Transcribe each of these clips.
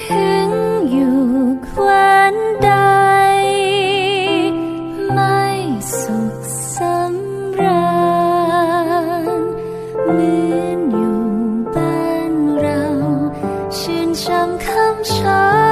ถึงอยู่ควันใด ไม่สุขสำราญเหมือนอยู่บ้านเรา ชื่นชมคำช้า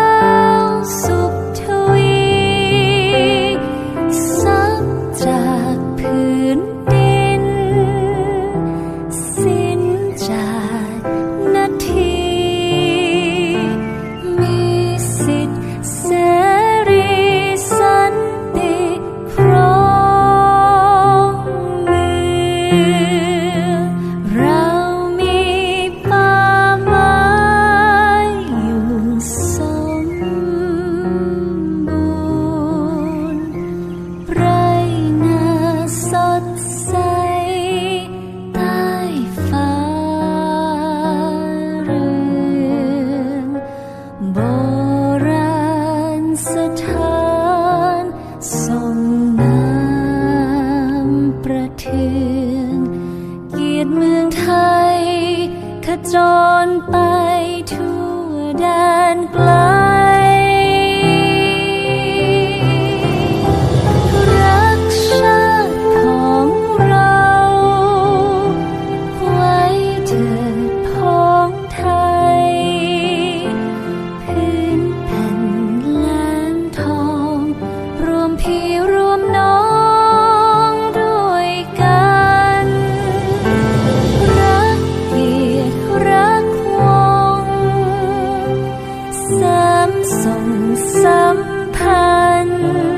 there. ดเมืองไทยขจรไปทั่วแดนไกลามส่งสัมพันธ์